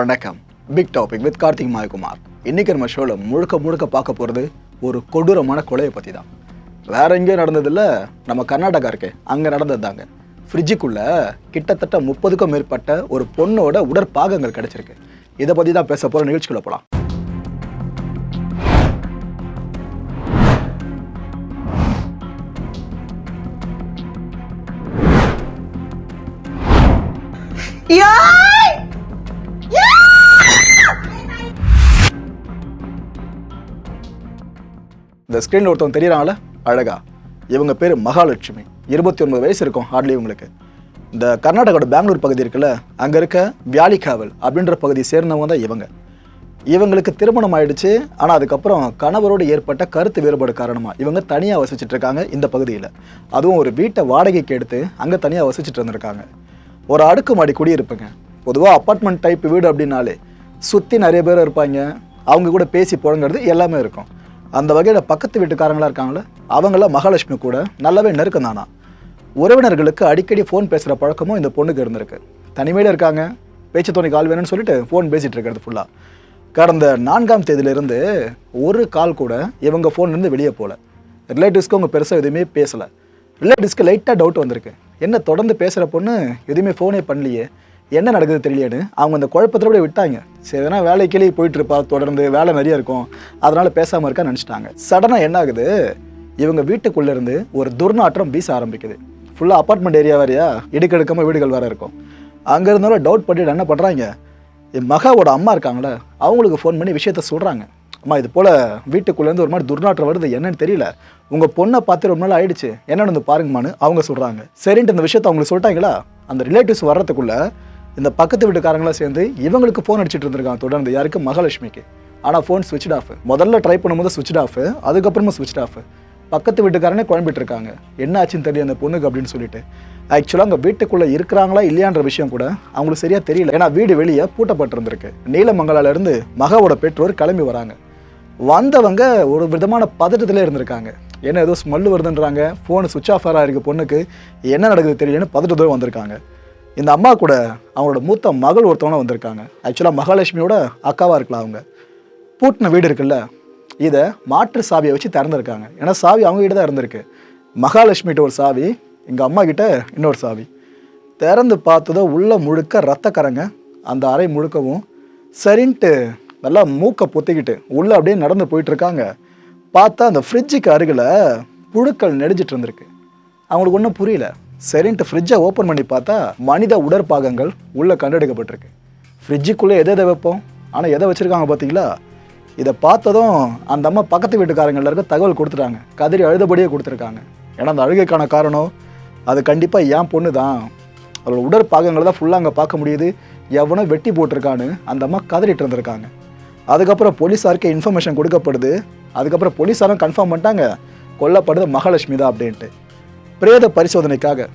வணக்கம். Big topic with Karthik Mayakumar. இன்னைக்கு நம்ம ஷோவில் முழுக்க முழுக்க பார்க்க போகிறது ஒரு கொடூரமான கொலையை பற்றி தான் வேற எங்கேயும் நடந்ததில்ல. நம்ம கர்நாடகா இருக்கே அங்கே நடந்தது தாங்க ஃப்ரிட்ஜுக்குள்ள கிட்டத்தட்ட முப்பதுக்கும் மேற்பட்ட ஒரு பொண்ணோட உடற்பாகங்கள் கிடைச்சிருக்கு. இதை பற்றி தான் பேச போகிற நிகழ்ச்சிக்குள்ளே போகலாம் இந்த ஸ்க்ரீனில் ஒருத்தவங்க தெரியறாங்கள அழகா. இவங்க பேர் மகாலட்சுமி. இருபத்தி ஒன்பது வயசு இருக்கும் ஹார்ட்லி இவங்களுக்கு. இந்த கர்நாடகாவோட பெங்களூர் பகுதி இருக்குல்ல அங்கே இருக்க வியாலிகாவல் அப்படின்ற பகுதியை சேர்ந்தவங்க தான் இவங்க. இவங்களுக்கு திருமணம் ஆயிடுச்சு ஆனால் அதுக்கப்புறம் கணவரோடு ஏற்பட்ட கருத்து வேறுபாடு காரணமாக இவங்க தனியாக வசிச்சுட்டு இருக்காங்க இந்த பகுதியில். அதுவும் ஒரு வீட்டை வாடகைக்கு எடுத்து அங்கே தனியாக வசிச்சுட்டு இருந்திருக்காங்க. ஒரு அடுக்குமாடி குடியிருப்புங்க. பொதுவாக அப்பார்ட்மெண்ட் டைப் வீடு அப்படின்னாலே சுற்றி நிறைய பேர் இருப்பாங்க அவங்க கூட பேசி போடுங்கிறது எல்லாமே இருக்கும். அந்த வகையில் பக்கத்து வீட்டுக்காரங்களாக இருக்காங்களே அவங்கள மகாலட்சுமி கூட நல்லாவே நெருக்கம் தானா. உறவினர்களுக்கு அடிக்கடி ஃபோன் பேசுகிற பழக்கமும் இந்த பொண்ணுக்கு இருந்திருக்கு. தனிமையில் இருக்காங்க. பேச்சு துணைக்கு ஆள் வேணும்னு சொல்லிட்டு ஃபோன் பேசிகிட்டு இருக்கிறது ஃபுல்லாக கடந்த நான்காம் தேதியிலிருந்து ஒரு கால் கூட இவங்க ஃபோன்லேருந்து வெளியே போகல ரிலேட்டிவ்ஸ்க்கு அவங்க பெருசாக எதுவுமே பேசலை. ரிலேட்டிவ்ஸ்க்கு லைட்டாக டவுட் வந்திருக்கு. என்ன தொடர்ந்து பேசுகிற பொண்ணு எதுவுமே ஃபோனே பண்ணலையே. என்ன நடக்குது தெரியலையேன்னு அவங்க அந்த குழப்பத்தில் அப்படியே விட்டாங்க. சரி எதனா வேலைக்கிளே போயிட்டு இருப்பா தொடர்ந்து வேலை நிறைய இருக்கும். அதனால் பேசாமல் இருக்கா நினச்சிட்டாங்க. சடனாக என்ன ஆகுது? இவங்க வீட்டுக்குள்ளே இருந்து ஒரு துர்நாற்றம் வீச ஆரம்பிக்குது. ஃபுல்லாக அப்பார்ட்மெண்ட் ஏரியா வேறையா? இடுக்கெடுக்காமல் வீடுகள் வேறு இருக்கும். அங்கே இருந்தாலும் டவுட் பண்ணிட்டு என்ன பண்ணுறாங்க என் மகாவோட அம்மா இருக்காங்களே அவங்களுக்கு ஃபோன் பண்ணி விஷயத்த சொல்கிறாங்க அம்மா இது போல் வீட்டுக்குள்ளேருந்து ஒரு மாதிரி துர்நாற்றம் வருது என்னன்னு தெரியல. உங்கள் பொண்ணை பார்த்து ரொம்ப நாள் ஆயிடுச்சு என்னன்னு வந்து பாருங்கம்மான்னு அவங்க சொல்கிறாங்க சரின்ட்டு இந்த விஷயத்த அவங்களுக்கு சொல்லிட்டாங்களா? அந்த ரிலேட்டிவ்ஸ் வர்றதுக்குள்ளே இந்த பக்கத்து வீட்டுக்காரங்களாம் சேர்ந்து இவங்களுக்கு ஃபோன் அடிச்சுட்டு இருந்திருக்காங்க. தொடர்ந்து யாருக்கு? மகாலட்சுமிக்கு. ஆனால் ஃபோன் ஸ்விட்ச் ஆஃப் முதல்ல ட்ரை பண்ணும்போது ஸ்விட்ச் ஆஃப் அதுக்கப்புறமா ஸ்விட்ச் ஆஃப் பக்கத்து வீட்டுக்காரனே குழம்பிட்டு இருக்காங்க. என்ன ஆச்சுன்னு தெரியல அந்த பொண்ணுக்கு அப்படின்னு சொல்லிட்டு. ஆக்சுவலாக அங்கே வீட்டுக்குள்ளே இருக்கிறாங்களா இல்லையான்ற விஷயம் கூட அவங்களுக்கு சரியாக தெரியல. ஏன்னா வீடு வெளியே பூட்டப்பட்டிருந்திருக்கு. நீலமங்கலாலேருந்து மகாவோட பெற்றோர் கிளம்பி வராங்க. வந்தவங்க ஒரு விதமான பதட்டத்தில் இருந்திருக்காங்க. ஏன்னா ஏதோ ஸ்மெல்லு வருதுன்றாங்க. ஃபோனு சுவிட்ச் ஆஃப் ஆகிறாக இருக்குது பொண்ணுக்கு. என்ன நடக்குது தெரியலன்னு பதட்டத்தோடு வந்திருக்காங்க. இந்த அம்மா கூட அவங்களோட மூத்த மகள் ஒருத்தவங்க வந்திருக்காங்க. ஆக்சுவலாக மகாலட்சுமியோட அக்காவாக இருக்கலாம் அவங்க. பூட்டின வீடு இருக்குல்ல இதை மாற்று சாவியை வச்சு திறந்துருக்காங்க. ஏன்னா சாவி அவங்க கிட்ட தான் இருந்திருக்கு. மகாலட்சுமிகிட்ட ஒரு சாவி எங்கள் அம்மா கிட்ட இன்னொரு சாவி. திறந்து பார்த்ததோ உள்ள முழுக்க ரத்தக்கரங்க அந்த அறை முழுக்கவும் சரின்ட்டு நல்லா மூக்கை பொத்திக்கிட்டு உள்ளே அப்படியே நடந்து போயிட்டுருக்காங்க பார்த்தா அந்த ஃப்ரிட்ஜுக்கு அருகில் புழுக்கள் நெடிஞ்சிட்டு இருந்திருக்கு. அவங்களுக்கு ஒன்றும் புரியல. சரின்ட்டு ஃப்ரிட்ஜை ஓப்பன் பண்ணி பார்த்தா மனித உடற்பாகங்கள் உள்ளே கண்டெடுக்கப்பட்டிருக்கு. ஃப்ரிட்ஜுக்குள்ளே எதை எதை வைப்போம்? ஆனால் எதை வச்சுருக்காங்க பார்த்தீங்களா? இதை பார்த்ததும் அந்த அம்மா பக்கத்து வீட்டுக்காரங்க எல்லாருக்கும் தகவல் கொடுத்துட்டாங்க. கதிரி அழுதபடியே கொடுத்துருக்காங்க. ஏன்னா அந்த அழுகைக்கான காரணம் அது கண்டிப்பாக என் பொண்ணு தான். அவளோட உடற்பாகங்களை தான் ஃபுல்லாக அங்கே பார்க்க முடியுது. எவனோ வெட்டி போட்டிருக்கான்னு அந்த அம்மா கதறிட்டு இருந்திருக்காங்க. அதுக்கப்புறம் போலீஸாருக்கு இன்ஃபர்மேஷன் கொடுக்கப்படுது. அதுக்கப்புறம் போலீஸாரும் கன்ஃபார்ம் பண்ணிட்டாங்க. கொல்லப்படுது மகாலட்சுமி தான் அப்படின்ட்டு. பிரேத பரிசோதனைக்காக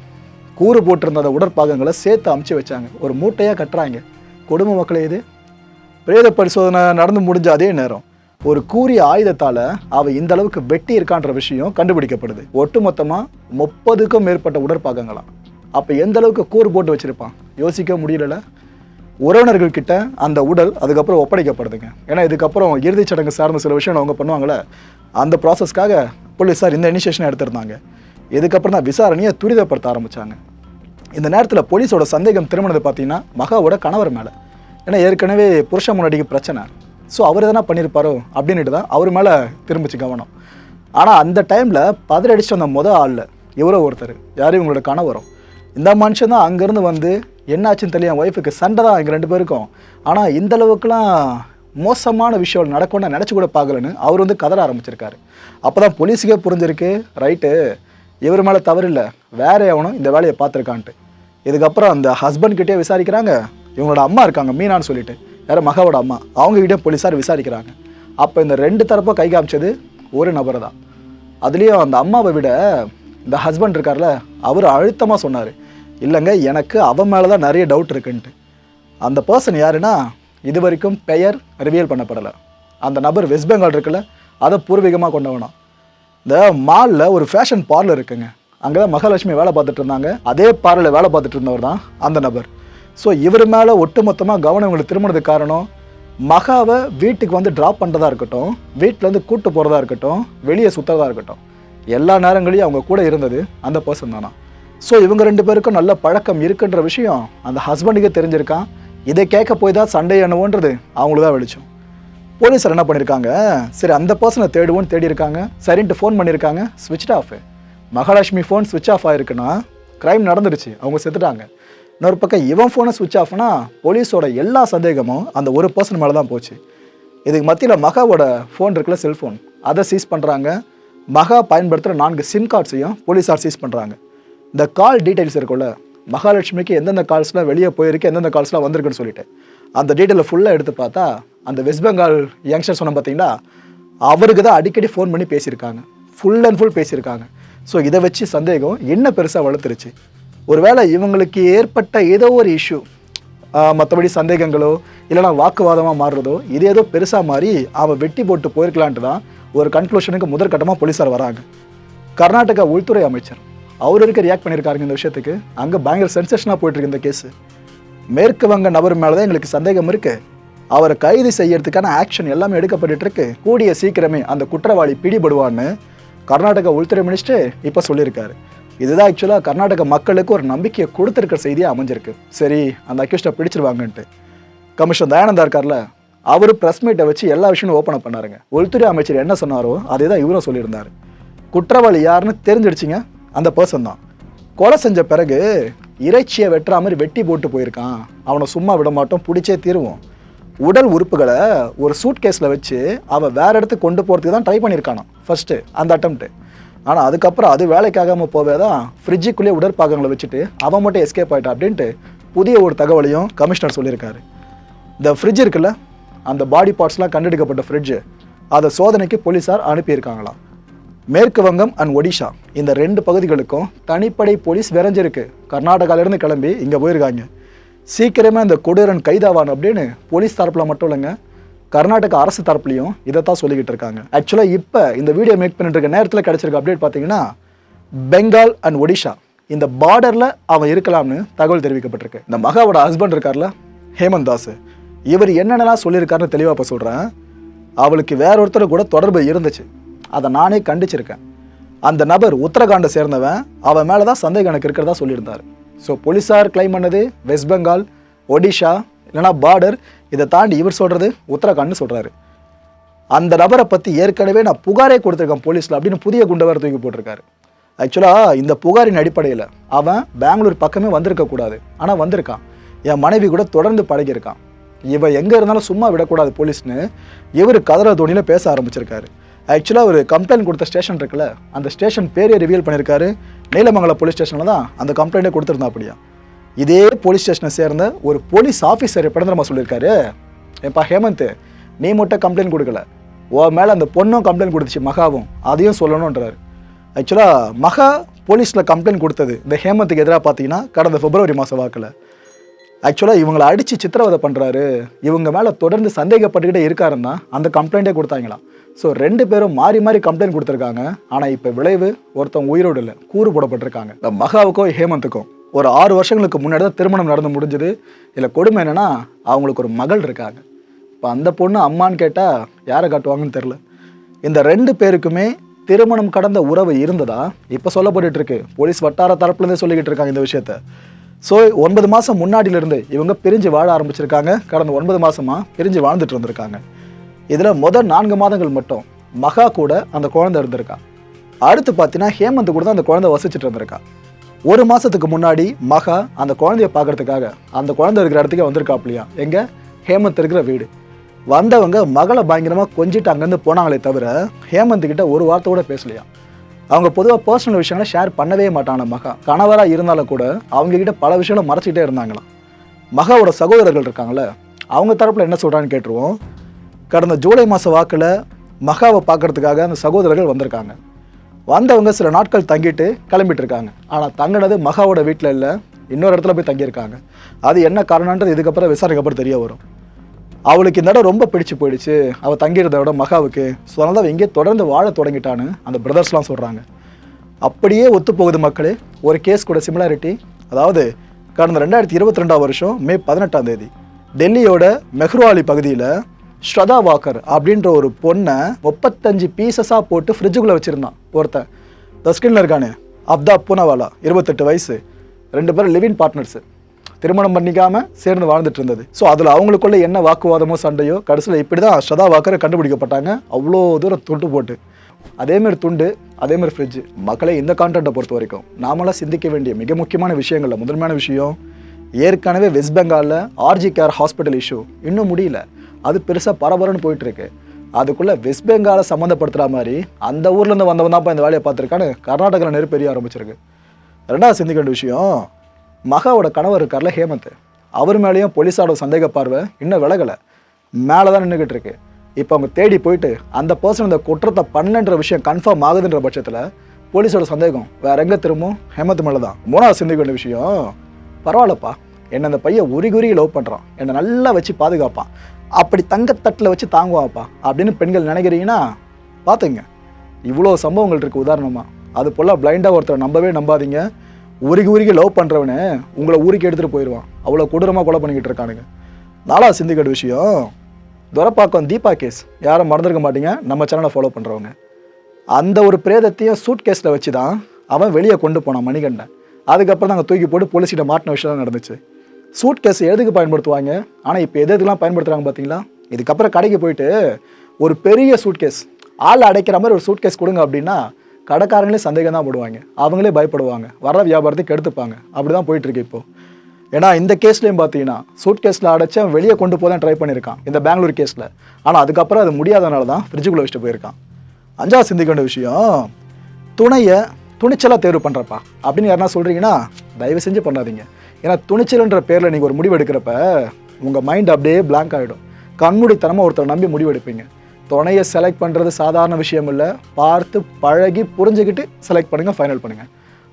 கூறு போட்டிருந்த அந்த உடற்பாகங்களை சேர்த்து அமுச்சு வச்சாங்க. ஒரு மூட்டையாக கட்டுறாங்க. குடும்ப மக்களே இது. பிரேத பரிசோதனை நடந்து முடிஞ்ச அதே நேரம் ஒரு கூறிய ஆயுதத்தால் அவ இந்த அளவுக்கு வெட்டி இருக்கான்ற விஷயம் கண்டுபிடிக்கப்படுது. ஒட்டுமொத்தமாக முப்பதுக்கும் மேற்பட்ட உடற்பாகங்களாம். அப்போ எந்த அளவுக்கு கூறு போட்டு வச்சுருப்பான்? யோசிக்க முடியல உறவினர்கள்கிட்ட அந்த உடல் அதுக்கப்புறம் ஒப்படைக்கப்படுதுங்க. ஏன்னா இதுக்கப்புறம் இறுதிச் சடங்கு சார்ந்த சில விஷயம் அவங்க பண்ணுவாங்களே அந்த ப்ராசஸ்க்காக போலீஸார் இந்த இனிஷியேஷன் எடுத்திருந்தாங்க. இதுக்கப்புறம் தான் விசாரணையை துரிதப்படுத்த ஆரம்பித்தாங்க இந்த நேரத்தில் போலீஸோட சந்தேகம் திரும்பினது பார்த்தீங்கன்னா மகாவோட கணவர் மேலே. ஏன்னா ஏற்கனவே புருஷ முன்னாடிக்கு பிரச்சனை. ஸோ அவர் எதனா பண்ணியிருப்பாரோ அப்படின்ட்டு தான் அவர் மேலே திரும்பிச்சு கவனம். ஆனால் அந்த டைமில் பதறடிச்சு வந்த மொதல் ஆளில் இவரோ ஒருத்தர். யாரும் இவங்களோட கணவரும். இந்த மனுஷன் தான் அங்கேருந்து வந்து என்னாச்சுன்னு தெரியல என் ஒய்ஃபுக்கு சண்டை தான் எங்கள் ரெண்டு பேருக்கும். ஆனால் இந்த அளவுக்குலாம் மோசமான விஷயம் நடக்கும்னு நினச்சி கூட பார்க்கலன்னு அவர் வந்து கதற ஆரம்பிச்சிருக்காரு. அப்போ தான் போலீஸுக்கே புரிஞ்சிருக்கு ரைட்டு இவர் மேலே தவறு இல்லை. வேற எவனும் இந்த வேலையை பார்த்துருக்கான்ட்டு. இதுக்கப்புறம் அந்த ஹஸ்பண்ட்கிட்டே விசாரிக்கிறாங்க. இவங்களோட அம்மா இருக்காங்க மீனான்னு சொல்லிட்டு. யார மகாவோட அம்மா. அவங்ககிட்டே போலீஸார் விசாரிக்கிறாங்க. அப்போ இந்த ரெண்டு தரப்பும் கை காமிச்சது ஒரு நபர் தான். அதுலேயும் அந்த அம்மாவை விட இந்த ஹஸ்பண்ட் இருக்கார்ல அவர் அழுத்தமாக சொன்னார். இல்லைங்க எனக்கு அவன் மேலே தான் நிறைய டவுட் இருக்குன்ட்டு. அந்த பர்சன் யாருன்னா இது வரைக்கும் பெயர் ரிவியல் பண்ணப்படலை. அந்த நபர் வெஸ்ட் பெங்கால் இருக்குல்ல அதை பூர்வீகமாக கொண்டவனா இந்த மாலில் ஒரு ஃபேஷன் பார்லர் இருக்குங்க. அங்கே தான் மகாலட்சுமி வேலை பார்த்துட்டு இருந்தாங்க. அதே பார்லரில் வேலை பார்த்துட்டு இருந்தவர் தான் அந்த நபர். ஸோ இவர் மேலே ஒட்டுமொத்தமாக கவனம் இவங்களுக்கு திரும்பினதுக்கு காரணம் மகாவை வீட்டுக்கு வந்து ட்ராப் பண்ணுறதா இருக்கட்டும் வீட்டிலேருந்து கூட்டு போகிறதா இருக்கட்டும் வெளியே சுற்றுறதா இருக்கட்டும் எல்லா நேரங்களையும் அவங்க கூட இருந்தது அந்த பர்சன் தானா. ஸோ இவங்க ரெண்டு பேருக்கும் நல்ல பழக்கம் இருக்குன்ற விஷயம் அந்த ஹஸ்பண்டுக்கே தெரிஞ்சிருக்கான். இதை கேட்க போய் தான் சண்டை என்னவோன்றது அவங்களுக்கு தான் வெளிச்சம். போலீஸார் என்ன பண்ணியிருக்காங்க சரி அந்த பர்சனை தேடுவோன்னு தேடி இருக்காங்க சரின்ட்டு ஃபோன் பண்ணியிருக்காங்க. ஸ்விட்ச் ஆஃப் மகாலட்சுமி ஃபோன் ஸ்விட்ச் ஆஃப் ஆயிருக்குன்னா க்ரைம் நடந்துருச்சு அவங்க செத்துட்டாங்க. இன்னொரு பக்கம் இவன் ஃபோனை ஸ்விட்ச் ஆஃப்னா போலீஸோட எல்லா சந்தேகமும் அந்த ஒரு பர்சன் மேலே தான் போச்சு. இதுக்கு மத்தியில் மகாவோட ஃபோன் இருக்குல்ல செல்ஃபோன் அதை சீஸ் பண்ணுறாங்க மகா பயன்படுத்துகிற நான்கு சிம் கார்ட்ஸையும் போலீஸார் சீஸ் பண்ணுறாங்க இந்த கால் டீட்டெயில்ஸ் இருக்குல்ல மகாலட்சுமிக்கு எந்தெந்த கால்ஸ்லாம் வெளியே போயிருக்கு எந்தெந்த கால்ஸ்லாம் வந்திருக்குன்னு சொல்லிட்டு. அந்த டீட்டெயிலை ஃபுல்லாக எடுத்து பார்த்தா அந்த வெஸ்ட் பெங்கால் யங்ஸ்டர் சொன்ன பார்த்தீங்கன்னா அவருக்கு தான் அடிக்கடி ஃபோன் பண்ணி பேசியிருக்காங்க. ஃபுல் அண்ட் ஃபுல் பேசியிருக்காங்க. ஸோ இதை வச்சு சந்தேகம் என்ன பெருசாக வளர்த்துருச்சு? ஒருவேளை இவங்களுக்கு ஏற்பட்ட ஏதோ ஒரு இஷ்யூ மற்றபடி சந்தேகங்களோ இல்லைனா வாக்குவாதமாக மாறுறதோ இது ஏதோ பெருசாக மாறி அவன் வெட்டி போட்டு போயிருக்கலான்ட்டு தான் ஒரு கன்க்ளூஷனுக்கு முதற்கட்டமாக போலீஸார் வராங்க. கர்நாடகா உள்துறை அமைச்சர் அவர் இருக்க ரியாக்ட் பண்ணியிருக்காருங்க இந்த விஷயத்துக்கு? அங்கே பயங்கர சென்சேஷனாக போயிட்டுருக்கு இந்த கேஸு மேற்கு வங்க நபர் மேலே தான் எங்களுக்கு சந்தேகம் இருக்கு. அவரை கைது செய்யறதுக்கான ஆக்ஷன் எல்லாமே எடுக்கப்பட்டு இருக்கு கூடிய சீக்கிரமே அந்த குற்றவாளி பிடிபடுவான்னு கர்நாடகா உள்துறை மினிஸ்டர் இப்போ சொல்லியிருக்காரு. இதுதான் ஆக்சுவலாக கர்நாடக மக்களுக்கு ஒரு நம்பிக்கையை கொடுத்துருக்கிற செய்தியாக அமைஞ்சிருக்கு. சரி அந்த அக்யூஸ்டை பிடிச்சிருவாங்கன்ட்டு. கமிஷன் தயானந்தா இருக்கார்ல அவர் ப்ரெஸ் மீட்டை வச்சு எல்லா விஷயமும் ஓப்பன் பண்ணாருங்க. உள்துறை அமைச்சர் என்ன சொன்னாரோ அதே தான் இவரும் சொல்லியிருந்தார். குற்றவாளி யாருன்னு தெரிஞ்சிடுச்சிங்க அந்த பர்சன் தான். கொலை செஞ்ச பிறகு இறைச்சியை வெட்டுற மாதிரி வெட்டி போட்டு போயிருக்கான். அவனை சும்மா விட மாட்டோம் பிடிச்சே தீருவோம். உடல் உறுப்புகளை ஒரு சூட் கேஸில் வச்சு அவன் வேறு இடத்துக்கு கொண்டு போகிறதுக்கு தான் ட்ரை பண்ணியிருக்கானோ ஃபர்ஸ்ட்டு அந்த அட்டம்ப்ட்டு ஆனால் அதுக்கப்புறம் அது வேலைக்காகாமல் போவே தான் ஃப்ரிட்ஜுக்குள்ளேயே உடற்பாகங்களை வச்சுட்டு அவன் மட்டும் எஸ்கேப் ஆயிட்டான் அப்படின்ட்டு புதிய ஒரு தகவலையும் கமிஷனர் சொல்லியிருக்காரு. இந்த ஃப்ரிட்ஜ் இருக்குல்ல அந்த பாடி பார்ட்ஸ்லாம் கண்டெடுக்கப்பட்ட ஃப்ரிட்ஜு அதை சோதனைக்கு போலீஸார் அனுப்பியிருக்காங்களாம். மேற்கு வங்கம் அண்ட் ஒடிஷா இந்த ரெண்டு பகுதிகளுக்கும் தனிப்படை போலீஸ் விரைஞ்சிருக்கு. கர்நாடகாவிலேருந்து கிளம்பி இங்கே போயிருக்காங்க. சீக்கிரமே அந்த கொடூரன் கைதாவான் அப்படின்னு போலீஸ் தரப்பில் மட்டும் இல்லைங்க கர்நாடக அரசு தரப்புலையும் இதைத்தான் சொல்லிக்கிட்டு இருக்காங்க. ஆக்சுவலாக இப்போ இந்த வீடியோ மேக் பண்ணிட்டு இருக்க நேரத்தில் கிடச்சிருக்க அப்டேட் பார்த்தீங்கன்னா பெங்கால் அண்ட் ஒடிஷா இந்த பார்டரில் அவன் இருக்கலாம்னு தகவல் தெரிவிக்கப்பட்டிருக்கு. இந்த மகாவோட ஹஸ்பண்ட் இருக்கார்ல ஹேமந்த் தாஸ். இவர் என்னென்னலாம் சொல்லியிருக்காருன்னு தெளிவாக இப்போ சொல்கிறேன் அவளுக்கு வேற ஒருத்தர் கூட தொடர்பு இருந்துச்சு. அதை நானே கண்டிச்சிருக்கேன். அந்த நபர் உத்தரகாண்டை சேர்ந்தவன் அவன் மேலே தான் சந்தேகம் எனக்கு இருக்கிறதா சொல்லியிருந்தார். ஸோ போலீஸார் கிளைம் பண்ணது வெஸ்ட் பெங்கால் ஒடிஷா இல்லைனா பார்டர் இதை தாண்டி இவர் சொல்கிறது உத்தரகாண்ட்னு சொல்கிறாரு அந்த நபரை பற்றி ஏற்கனவே நான் புகாரே கொடுத்துருக்கேன் போலீஸில் அப்படின்னு புதிய குண்டவர் தூக்கி போட்டிருக்காரு. ஆக்சுவலாக இந்த புகாரின் அடிப்படையில் அவன் பெங்களூர் பக்கமே வந்திருக்கக்கூடாது ஆனால் வந்திருக்கான். என் மனைவி கூட தொடர்ந்து பழகியிருக்கான். இவன் எங்கே இருந்தாலும் சும்மா விடக்கூடாது போலீஸ்னு இவர் கதற தோணியில் பேச ஆரம்பிச்சிருக்காரு. ஆக்சுவலாக ஒரு கம்ப்ளைண்ட் கொடுத்த ஸ்டேஷன் இருக்குல்ல அந்த ஸ்டேஷன் பேரே ரிவீல் பண்ணியிருக்காரு நீலமங்கலம் போலீஸ் ஸ்டேஷனில் தான் அந்த கம்ப்ளைண்ட்டே கொடுத்துருந்தா அப்படியா இதே போலீஸ் ஸ்டேஷனை சேர்ந்த ஒரு போலீஸ் ஆஃபீஸர் எப்படி நம்ம சொல்லியிருக்காரு. ஏப்பா ஹேமந்த் நீ மட்டும் கம்ப்ளைண்ட் கொடுக்கல. ஓ மேலே அந்த பொண்ணும் கம்ப்ளைண்ட் கொடுத்துச்சு மகாவும். அதையும் சொல்லணுன்றாரு ஆக்சுவலாக மகா போலீஸில் கம்ப்ளைண்ட் கொடுத்தது. இந்த ஹேமந்துக்கு எதிராக பார்த்தீங்கன்னா கடந்த பிப்ரவரி மாதம் வாக்கில். ஆக்சுவலாக இவங்களை அடித்து சித்திரவதை பண்ணுறாரு இவங்க மேலே தொடர்ந்து சந்தேகப்பட்டுக்கிட்டே இருக்காருன்னா அந்த கம்ப்ளைண்ட்டே கொடுத்தாங்களாம். ஸோ ரெண்டு பேரும் மாறி மாறி கம்ப்ளைண்ட் கொடுத்துருக்காங்க. ஆனால் இப்போ விளைவு ஒருத்தன் உயிரோடு இல்லை கூறு போடப்பட்டிருக்காங்க. இந்த மகாவுக்கும் ஹேமந்துக்கும் ஒரு ஆறு வருஷங்களுக்கு முன்னாடி தான் திருமணம் நடந்து முடிஞ்சது. இதில் கொடுமை என்னென்னா அவங்களுக்கு ஒரு மகள் இருக்காங்க. இப்போ அந்த பொண்ணு அம்மான்னு கேட்டால் யாரை காட்டுவாங்கன்னு தெரில இந்த ரெண்டு பேருக்குமே திருமணம் கடந்த உறவு இருந்ததா? இப்போ சொல்லப்பட்டுட்டு இருக்கு. போலீஸ் வட்டார தரப்புலேருந்தே சொல்லிக்கிட்டு இருக்காங்க இந்த விஷயத்த. ஸோ ஒன்பது மாதம் முன்னாடியிலிருந்து இவங்க பிரிஞ்சு வாழ ஆரம்பிச்சிருக்காங்க. கடந்த ஒன்பது மாதமாக பிரிஞ்சு வாழ்ந்துட்டு இருந்திருக்காங்க. இதில் முதல் நான்கு மாதங்கள் மட்டும் மகா கூட அந்த குழந்தை இருந்திருக்கா. அடுத்து பார்த்தீங்கன்னா ஹேமந்த் கூட தான் அந்த குழந்தை வசிச்சுட்டு இருந்திருக்கா. ஒரு மாதத்துக்கு முன்னாடி மகா அந்த குழந்தைய பார்க்கறதுக்காக அந்த குழந்தை இருக்கிற இடத்துக்கே வந்திருக்காப்லையா எங்கே? ஹேமந்த் இருக்கிற வீடு. வந்தவங்க மகளை பயங்கரமாக கொஞ்சிட்டு அங்கேருந்து போனாங்களே தவிர ஹேமந்த் கிட்ட ஒரு வார்த்தை கூட பேசலையா? அவங்க பொதுவாக பர்சனல் விஷயங்களை ஷேர் பண்ணவே மாட்டாங்க மகா. கணவராக இருந்தாலும் கூட அவங்கக்கிட்ட பல விஷயங்களை மறைச்சிக்கிட்டே இருந்தாங்களாம். மகாவோட சகோதரர்கள் இருக்காங்கள அவங்க தரப்பில் என்ன சொல்கிறான்னு கேட்டுருவோம். கடந்த ஜூலை மாத வாக்கில் மகாவை பார்க்கறதுக்காக அந்த சகோதரர்கள் வந்திருக்காங்க. வந்தவங்க சில நாட்கள் தங்கிட்டு கிளம்பிட்டு இருக்காங்க. ஆனால் தங்கினது மகாவோட வீட்டில் இல்லை இன்னொரு இடத்துல போய் தங்கியிருக்காங்க. அது என்ன காரணன்றது இதுக்கப்புறம் விசாரிக்கப்புறம் தெரிய வரும். அவளுக்கு இந்த இடம் ரொம்ப பிடிச்சு போயிடுச்சு. அவள் தங்கியிருந்த இடம் மகாவுக்கு. ஸோ அதனால் அவள் இங்கே தொடர்ந்து வாழ தொடங்கிட்டான்னு அந்த பிரதர்ஸ்லாம் சொல்கிறாங்க அப்படியே ஒத்து போகுது மக்களே. ஒரு கேஸ் கூட சிமிலாரிட்டி அதாவது கடந்த ரெண்டாயிரத்தி இருபத்தி ரெண்டாம் வருஷம் மே பதினெட்டாம் தேதி டெல்லியோட மெஹ்ருவாலி பகுதியில் ஸ்ரதா வாக்கர் அப்படின்ற ஒரு பொண்ணை முப்பத்தஞ்சு பீசஸாக போட்டு ஃப்ரிட்ஜுக்குள்ளே வச்சுருந்தான் ஒருத்தன். தஸ்கின்ல இருக்கானே அப்தா பூனாவாலா இருபத்தெட்டு வயசு. ரெண்டு பேரும் லிவின் பார்ட்னர்ஸு திருமணம் பண்ணிக்காமல் சேர்ந்து வாழ்ந்துட்டு இருந்தது. ஸோ அதில் அவங்களுக்குள்ள என்ன வாக்குவாதமோ சண்டையோ கடைசியில் இப்படி தான் ஸ்ரதா வாக்கரை கண்டுபிடிக்கப்பட்டாங்க. அவ்வளோ தூரம் துண்டு போட்டு. அதேமாரி துண்டு அதேமாரி ஃப்ரிட்ஜ் மக்களை இந்த கான்டென்ட்டை பொறுத்த வரைக்கும் நாமெல்லாம் சிந்திக்க வேண்டிய மிக முக்கியமான விஷயங்களில் முதன்மையான விஷயம் ஏற்கனவே வெஸ்ட் பெங்காலில் ஆர்ஜி கேர் ஹாஸ்பிட்டல் இஷ்யூ இன்னும் முடியல. அது பெருசாக பரபரன்னு போயிட்டுருக்கு. அதுக்குள்ளே வெஸ்ட் பெங்காலை சம்மந்தப்படுத்துகிற மாதிரி அந்த ஊர்லேருந்து வந்தவன் தான் இந்த வேலையை பார்த்துருக்கான்னு கர்நாடகாவில் நெருப்பெரிய ஆரம்பிச்சிருக்கு. ரெண்டாவது சிந்திக்க வேண்டிய விஷயம் மகாவோட கணவர் இருக்கார்ல ஹேமந்த். அவர் மேலேயும் போலீஸாரோட சந்தேக பார்வை இன்னும் விலகலை. மேலே தான் நின்றுக்கிட்டு இருக்கு இப்போ அவங்க தேடி போயிட்டு அந்த பர்சன் இந்த குற்றத்தை பண்ணலன்ற விஷயம் கன்ஃபார்ம் ஆகுதுன்ற பட்சத்தில் போலீஸோட சந்தேகம் வேற எங்கே திரும்பும்? ஹேமந்த் மேலே தான் மூணாவது சிந்திக்க வேண்டிய விஷயம் பரவாயில்லப்பா. என்னை அந்த பையன் உரிகுறி லவ் பண்ணுறான் என்னை நல்லா வச்சு பாதுகாப்பான். அப்படி தங்கத்தட்டில் வச்சு தாங்குவாப்பா அப்படின்னு பெண்கள் நினைக்கிறீங்கன்னா பார்த்துங்க இவ்வளோ சம்பவங்கள் இருக்குது உதாரணமாக அது போல் பிளைண்டாக ஒருத்தரை நம்பவே நம்பாதீங்க. உருகி உருகி லவ் பண்ணுறவனே உங்களை ஊருக்கு எடுத்துகிட்டு போயிடுவான் அவ்வளோ கொடூரமாக கொலை பண்ணிக்கிட்டு இருக்கானுங்க. நாலா சிந்திக்கிற விஷயம். துரப்பாக்கம் தீபா கேஸ் யாரும் மறந்துருக்க மாட்டீங்க. நம்ம சேனலை ஃபாலோ பண்ணுறவங்க அந்த ஒரு பிரேதத்தையும் சூட் கேஸில் வச்சு தான் அவன் வெளியே கொண்டு போனான் மணிகண்டன். அதுக்கப்புறம் நாங்கள் தூக்கி போட்டு போலீஸ்கிட்ட மாட்டின விஷயம் நடந்துச்சு. சூட் கேஸ் எதுக்கு பயன்படுத்துவாங்க? ஆனால் இப்போ எது எதுக்கெலாம் பயன்படுத்துகிறாங்க பார்த்தீங்களா இதுக்கப்புறம் கடைக்கு போயிட்டு ஒரு பெரிய சூட் கேஸ் ஆள் அடைக்கிற மாதிரி ஒரு சூட் கேஸ் கொடுங்க அப்படின்னா கடைக்காரங்களே சந்தேகம் தான் போடுவாங்க. அவங்களே பயப்படுவாங்க. வர வியாபாரத்துக்கு எடுத்துப்பாங்க அப்படி தான் போயிட்டுருக்கு இப்போது ஏன்னா இந்த கேஸ்லேயும் பார்த்தீங்கன்னா சூட் கேஸில் அடைச்சி அவன் வெளியே கொண்டு போதான் ட்ரை பண்ணியிருக்கான். இந்த பெங்களூர் கேஸில் ஆனால் அதுக்கப்புறம் அது முடியாதனால தான் ஃப்ரிட்ஜுக்குள்ளே வச்சுட்டு போயிருக்கான். அஞ்சாவது சிந்திக்க வேண்டிய விஷயம் துணையை துணிச்சலாக தேர்வு பண்ணுறப்பா அப்படின்னு யாருன்னா சொல்கிறீங்கன்னா தயவு செஞ்சு பண்ணாதீங்க. ஏன்னா துணிச்சல்ன்ற பேரில் நீங்கள் ஒரு முடிவு எடுக்கிறப்ப உங்கள் மைண்ட் அப்படியே பிளாங்க் ஆகிடும் கண்மூடித்தனமாக ஒருத்தரை நம்பி முடிவெடுப்பீங்க துணையை செலக்ட் பண்ணுறது சாதாரண விஷயம் இல்லை பார்த்து பழகி புரிஞ்சுக்கிட்டு செலக்ட் பண்ணுங்கள் ஃபைனல் பண்ணுங்கள்